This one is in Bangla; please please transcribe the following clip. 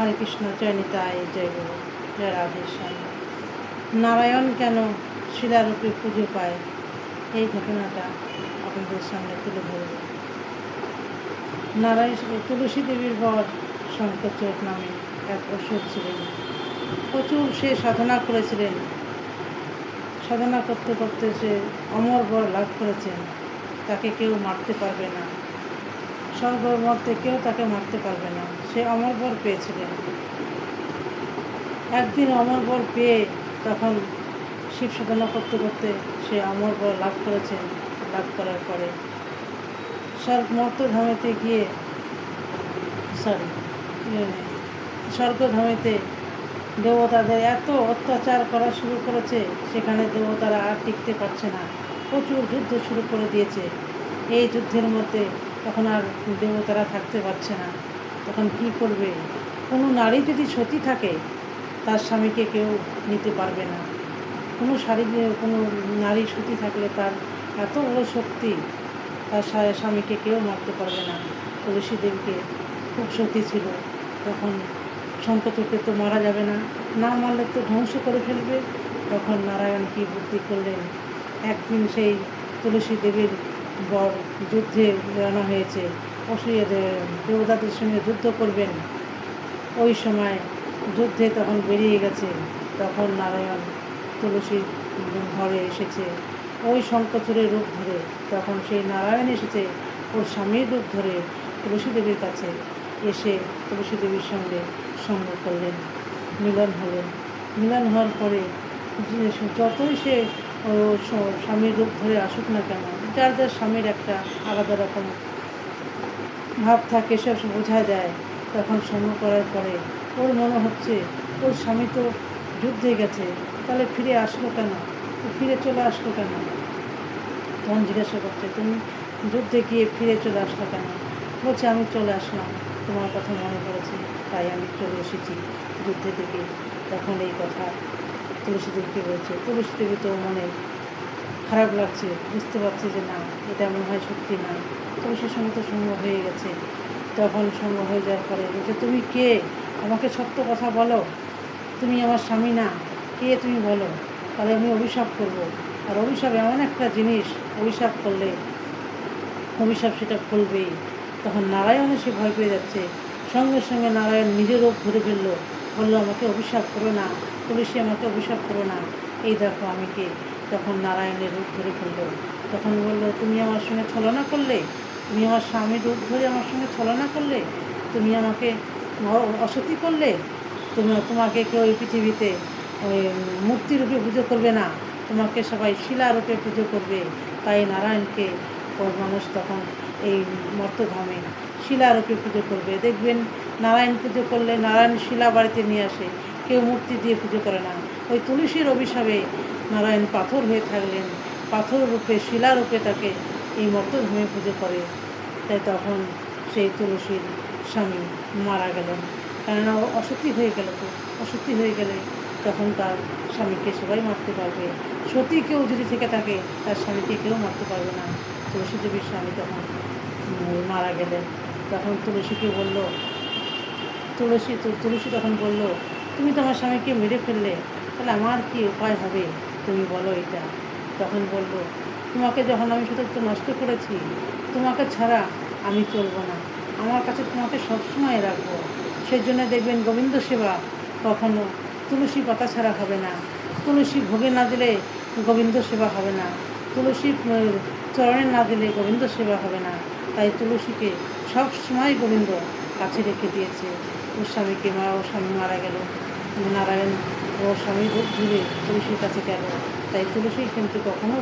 হরে কৃষ্ণ জয়নিতায় জয় গুরু, জয় রাধেশ্যাম নারায়ণ কেন শিলারূপে পুজো পায়? এই ঘটনাটা আপনাদের সামনে তুলে ধরব। নারায়ণ তুলসী দেবীর বর শঙ্করচোট নামে এক অসুর ছিলেন। প্রচুর সে সাধনা করেছিলেন। সাধনা করতে করতে সে অমর বর লাভ করেছেন। তাকে কেউ মারতে পারবে না। স্বর্গমর্তে কেউ তাকে মারতে পারবে না। সে অমর বর পেয়েছিলেন একদিন অমর বর পেয়ে তখন শিব সাধনা করতে করতে সে অমর বর লাভ করেছেন লাভ করার পরে। স্বর্গ মর্তধামেতে গিয়ে সরি স্বর্গধামেতে দেবতাদের এত অত্যাচার করা শুরু করেছে, সেখানে দেবতারা আর টিকতে পারছে না। প্রচুর যুদ্ধ শুরু করে দিয়েছে। এই যুদ্ধের মধ্যে তখন আর দেবতারা থাকতে পারছে না। তখন কি করবে? কোনো নারী যদি সতী থাকে, তার স্বামীকে কেউ নিতে পারবে না। কোনো শাড়ি কোনো নারী সতী থাকলে তার এত বড় শক্তি, তার স্বামীকে কেউ মারতে পারবে না। তুলসী দেবীকে খুব সতী ছিল। তখন শঙ্কচকে তো মারা যাবে না। না মারলে তো ধ্বংস করে ফেলবে। তখন নারায়ণ কি বুদ্ধি করলেন? একদিন সেই তুলসী দেবীর বর যুদ্ধে জানা হয়েছে। অসুয়ে দেবতাদের সঙ্গে যুদ্ধ করবেন। ওই সময় যুদ্ধে তখন বেরিয়ে গেছে। তখন নারায়ণ তুলসীর ঘরে এসেছে। ওই শঙ্কচুরের রূপ ধরে তখন সেই নারায়ণ এসেছে ওর স্বামীর রূপ ধরে তুলসী দেবীর কাছে এসে তুলসী দেবীর সঙ্গে সঙ্গ করলেন। মিলন হলেন। মিলন হওয়ার পরে যতই সে স্বামীর রূপ ধরে আসুক না কেন যার যার স্বামীর একটা আলাদা রকম ভাব থাকে সব বোঝা যায় তখন সঙ্গ করার পরে ওর মনে হচ্ছে, ওর স্বামী তো যুদ্ধে গেছে, তাহলে ফিরে আসলো কেন? ফিরে চলে আসলো কেন? তখন জিজ্ঞাসা করছে, তুমি যুদ্ধে গিয়ে ফিরে চলে আসলো কেন? বলছে, আমি চলে আসলাম, তোমার কথা মনে পড়েছে, তাই আমি চলে এসেছি যুদ্ধে থেকে। তখন এই কথা তুলসী দেবীকে বলছে, তুলসী দেবী তো মনে খারাপ লাগছে, বুঝতে পারছি যে না, এটা মনে হয় সত্যি না সে সঙ্গে তো সঙ্গ হয়ে গেছে। তখন সঙ্গ হয়ে যাওয়ার পরে বলছে, তুমি কে? আমাকে সত্য কথা বলো। তুমি আমার স্বামী না। কে তুমি বলো? তাহলে আমি অভিশাপ করব। আর অভিশাপ এমন একটা জিনিস, অভিশাপ করলে অভিশাপ সেটা ফলবেই তখন নারায়ণ সে ভয় পেয়ে যাচ্ছে। সঙ্গে সঙ্গে নারায়ণ নিজের রূপ ধরে ফেলল। বলল, আমাকে অভিশাপ করো না। তুলসী আমাকে অভিশাপ করো না। এই দেখো আমি কে। তখন নারায়ণের রূপ ধরে ফেলল তখন বলল, তুমি আমার সঙ্গে ছলনা করলে? তুমি আমার স্বামীর রূপ ধরে আমার সঙ্গে ছলনা করলে? তুমি আমাকে অসতি করলে? তুমি, তোমাকে কেউ এই পৃথিবীতে, ওই মূর্তিরূপে পুজো করবে না? তোমাকে সবাই শিলারূপে পুজো করবে? তাই নারায়ণকে মানুষ তখন এই মর্তধামে শিলারূপে পুজো করবে। দেখবেন, নারায়ণ পুজো করলে নারায়ণ শিলা বাড়িতে নিয়ে আসে। কেউ মূর্তি দিয়ে পুজো করে না। ওই তুলসীর অভিশাপে নারায়ণ পাথর হয়ে থাকলেন। পাথর রূপে শিলারূপে তাকে এই মর্তধামে পুজো করে। তাই তখন সেই তুলসীর স্বামী মারা গেলেন। কেননা ও অসতী হয়ে গেল তো, অসতী হয়ে গেলে তখন তার স্বামীকে সবাই মারতে পারবে। সতী কেউ যদি থেকে থাকে, তার স্বামীকে কেউ মারতে পারবে না। তুলসী দেবীর স্বামী তখন মারা গেলেন। তখন তুলসীকে বলল, তুলসী তুলসী তখন বলল, তুমি তো আমার স্বামীকে মেরে ফেললে, তাহলে আমার কি উপায় হবে? তুমি বলো এটা। তখন বলল, তোমাকে যখন আমি তো নষ্ট করেছি, তোমাকে ছাড়া আমি চলবো না। আমার কাছে তোমাকে সবসময় রাখব। সেই জন্য দেখবেন গোবিন্দ সেবা কখনো তুলসী পাতা ছাড়া হবে না। তুলসী ভোগে না দিলে গোবিন্দ সেবা হবে না। তুলসী চরণে না দিলে গোবিন্দ সেবা হবে না। তাই তুলসীকে সব সময় গোবিন্দ কাছে রেখে দিয়েছে। ওর স্বামীকে মা ও স্বামী মারা গেল। নারায়ণ ওর স্বামী ভোগ ঘুরে তুলসীর কাছে কেন? তাই তুলসী কিন্তু কখনো